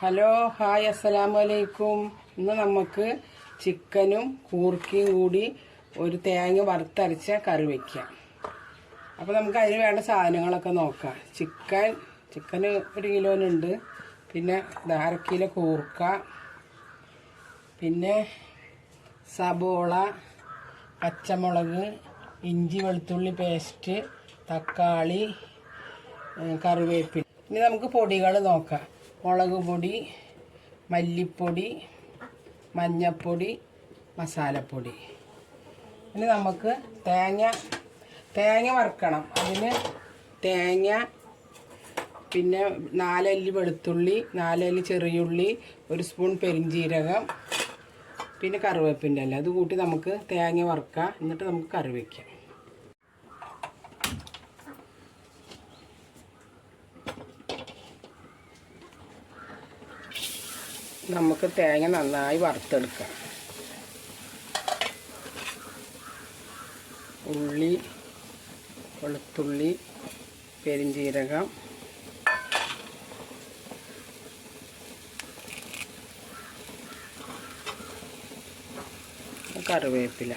Hello hi അസ്സലാമു അലൈക്കും ഇന്ന് നമുക്ക് ചിക്കനും കൂർക്കിയും കൂടി ഒരു തേങ്ങ വറുത്തരച്ച കറി വയ്ക്കാം അപ്പോൾ നമുക്ക് അതിന് വേണ്ട സാധനങ്ങളൊക്കെ നോക്കാം. ചിക്കൻ ചിക്കന് ഒരു കിലോനുണ്ട്. പിന്നെ അര കിലോ കൂർക്ക. പിന്നെ സബോള പച്ചമുളക് ഇഞ്ചി വെളുത്തുള്ളി പേസ്റ്റ് തക്കാളി കറിവേപ്പില. ഇനി നമുക്ക് പൊടികൾ നോക്കാം. മുളക് പൊടി മല്ലിപ്പൊടി മഞ്ഞപ്പൊടി മസാലപ്പൊടി. ഇനി നമുക്ക് തേങ്ങ തേങ്ങ വറുക്കണം. അതിന് തേങ്ങ പിന്നെ നാലല്ലി വെളുത്തുള്ളി നാലല്ലി ചെറിയുള്ളി ഒരു സ്പൂൺ പെരിഞ്ചീരകം പിന്നെ കറിവേപ്പിന്റെ അല്ല അത് കൂട്ടി നമുക്ക് തേങ്ങ വറുക്കാം. എന്നിട്ട് നമുക്ക് കറി വയ്ക്കാം. നമുക്ക് തേങ്ങ നന്നായി വറുത്തെടുക്കാം. ഉള്ളി വെളുത്തുള്ളി പെരിഞ്ചീരകം കറിവേപ്പില.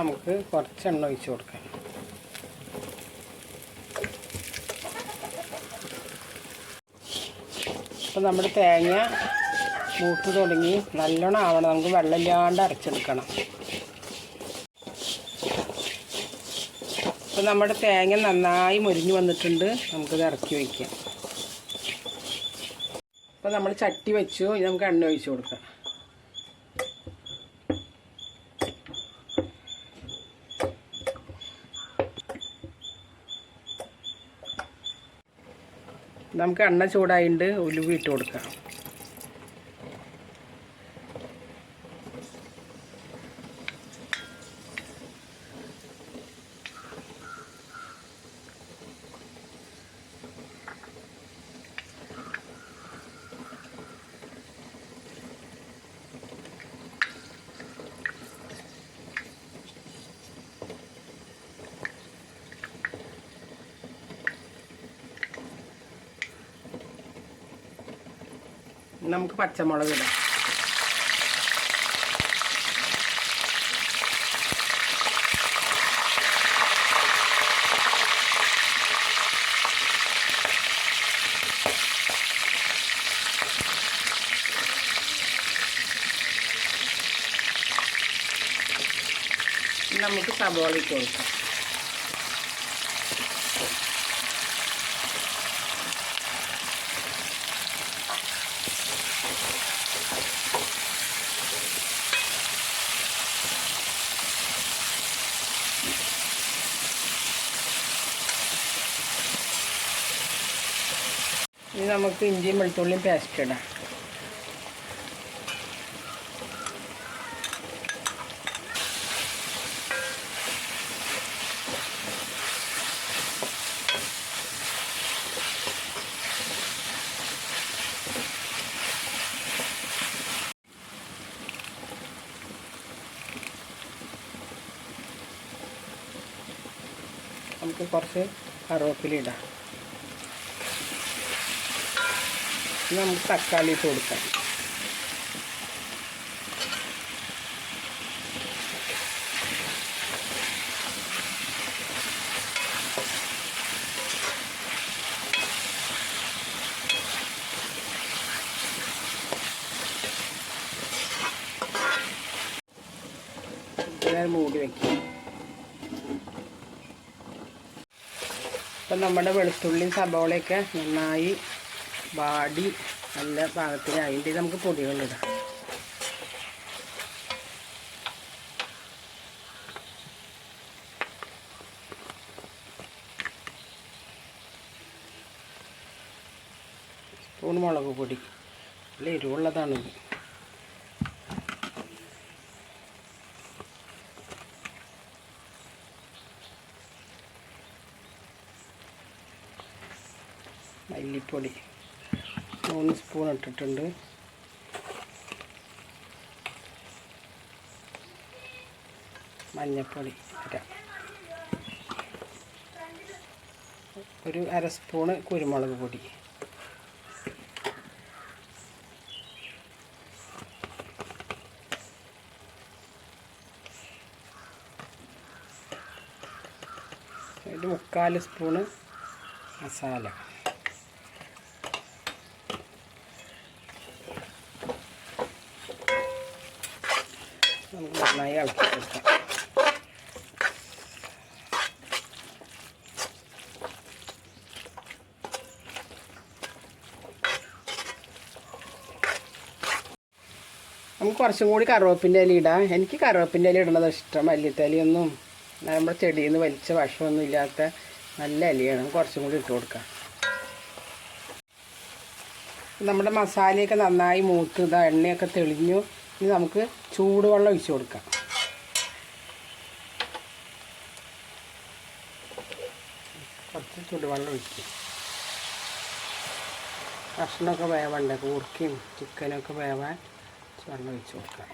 നമുക്ക് കുറച്ച് എണ്ണ ഒഴിച്ച് കൊടുക്കാം. അപ്പം നമ്മുടെ തേങ്ങ മൂത്ത് തുടങ്ങി നല്ലോണം ആവണം. നമുക്ക് വെള്ളമില്ലാണ്ട് അരച്ചെടുക്കണം. അപ്പം നമ്മുടെ തേങ്ങ നന്നായി മുരിഞ്ഞ് വന്നിട്ടുണ്ട്. നമുക്കിത് ഇറക്കി വയ്ക്കാം. അപ്പം നമ്മൾ ചട്ടി വെച്ചു. നമുക്ക് എണ്ണ ഒഴിച്ച് കൊടുക്കാം. നമുക്ക് എണ്ണ ചൂടായിട്ട് ഉലുവ ഇട്ട് കൊടുക്കാം. നമുക്ക് പച്ചമുളക് ഇടാം. നമുക്ക് സബോള കൊടുക്കാം. ഇനി നമുക്ക് ഇഞ്ചിയും വെളുത്തുള്ളിയും പേസ്റ്റ് ഇടാം. നമുക്ക് കുറച്ച് കറിവേപ്പില ഇടാം ഇനി നമുക്ക് തക്കാളി ഇട്ട് കൊടുക്കാം. നേരം മൂടി വയ്ക്കാം ഇപ്പം നമ്മുടെ വെളുത്തുള്ളി സബോളയൊക്കെ നന്നായി വാടി നല്ല പാകത്തിനായിട്ട് നമുക്ക് പൊടികളിടാം സ്പൂൺ മുളക് പൊടി. നല്ല എരിവുള്ളതാണിത് മല്ലിപ്പൊടി. മൂന്ന് സ്പൂൺ ഇട്ടിട്ടുണ്ട്. മഞ്ഞൾപ്പൊടി ഒരു അര സ്പൂണ് കുരുമുളക് പൊടി. ഒരു മുക്കാൽ സ്പൂണ് മസാല. നമുക്ക് നന്നായി ഇളക്കി കൊടുക്കാം നമുക്ക് കുറച്ചും കൂടി കറുവപ്പിന്റെ ഇല ഇടാം. എനിക്ക് കറുവപ്പിന്റെ ഇല ഇടുന്നത് ഇഷ്ടം. മല്ലിത്തലയൊന്നും നമ്മുടെ ചെടിയിൽ നിന്ന് വലിച്ച വശമൊന്നും ഇല്ലാത്ത നല്ല ഇലയാണ്. കുറച്ചും കൂടി ഇട്ട് കൊടുക്കാം. നമ്മുടെ മസാലയൊക്കെ നന്നായി മൂത്ത് ഇതാ എണ്ണയൊക്കെ തെളിഞ്ഞു. ഇനി നമുക്ക് ചൂടുവെള്ളം ഒഴിച്ച് കൊടുക്കാം. കുറച്ച് ചൂടുവെള്ളം ഒഴിക്കും. ഭക്ഷണമൊക്കെ വേവണ്ടേ? കൂർക്കയും ചിക്കനൊക്കെ വേവാൻ വെള്ളം ഒഴിച്ച് കൊടുക്കാം.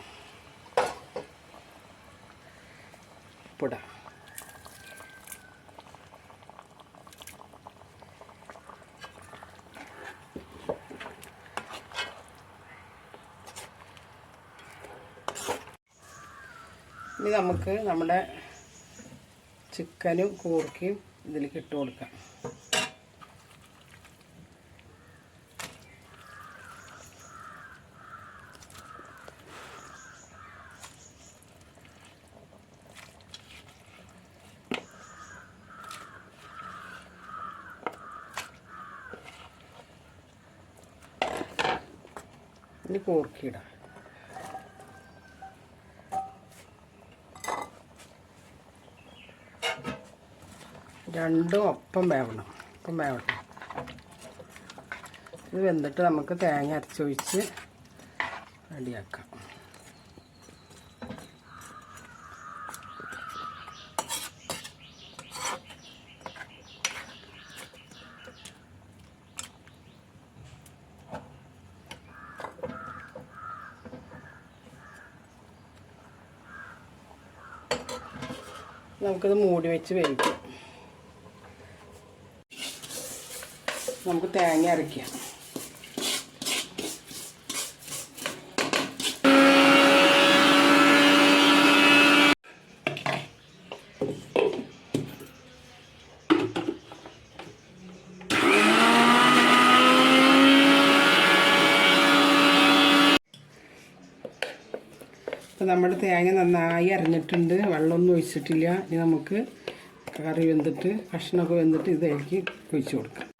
ഉപ്പിടാം ഇനി നമുക്ക് നമ്മുടെ ചിക്കനും കൂർക്കയും ഇതിലേക്ക് ഇട്ട് കൊടുക്കാം. ഇനി കൂർക്കിയിടാം രണ്ടും ഒപ്പം വേവണം. ഒപ്പം വേവട്ടെ. ഇത് വെന്തിട്ട് നമുക്ക് തേങ്ങ അരച്ചൊഴിച്ച് റെഡിയാക്കാം. നമുക്കിത് മൂടി വെച്ച് വേവിക്കാം. നമുക്ക് തേങ്ങ അരയ്ക്കാം അപ്പോൾ നമ്മുടെ തേങ്ങ നന്നായി അരഞ്ഞിട്ടുണ്ട്. വെള്ളമൊന്നും ഒഴിച്ചിട്ടില്ല. ഇനി നമുക്ക് കറി വെന്തിട്ട് കഷ്ണമൊക്കെ വെന്തിട്ട് ഇതിലേക്ക് ഒഴിച്ച് കൊടുക്കാം.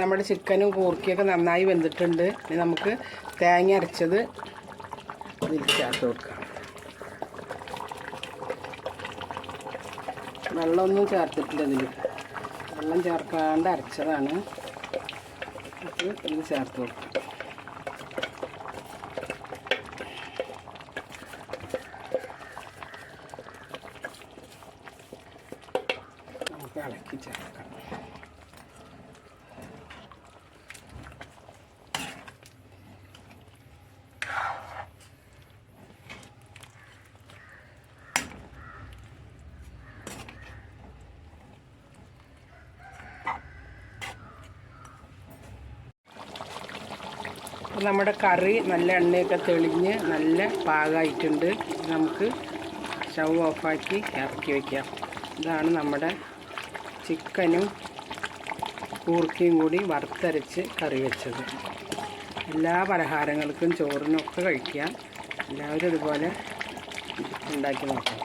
നമ്മുടെ ചിക്കനും കൂർക്കിയൊക്കെ നന്നായി വെന്തിട്ടുണ്ട്. ഇനി നമുക്ക് തേങ്ങ അരച്ചത് ഇതിൽ ചേർത്ത് വെള്ളമൊന്നും ചേർത്തിട്ടില്ല ഇതിൽ വെള്ളം ചേർക്കാണ്ട് അരച്ചതാണ്. ഇത് ചേർത്ത് കൊടുക്കാം നമുക്ക് ഇളക്കി ചേർക്കാം. നമ്മുടെ കറി നല്ല എണ്ണയൊക്കെ തെളിഞ്ഞ് നല്ല പാകമായിട്ടുണ്ട് നമുക്ക് സ്റ്റവ് ഓഫാക്കി ഇറക്കി വയ്ക്കാം ഇതാണ് നമ്മുടെ ചിക്കനും കൂർക്കയും കൂടി വറുത്തരച്ച് കറി വെച്ചത്. എല്ലാ പലഹാരങ്ങൾക്കും ചോറിനൊക്കെ കഴിക്കാം. എല്ലാവരും ഇതുപോലെ ഉണ്ടാക്കി നോക്കാം.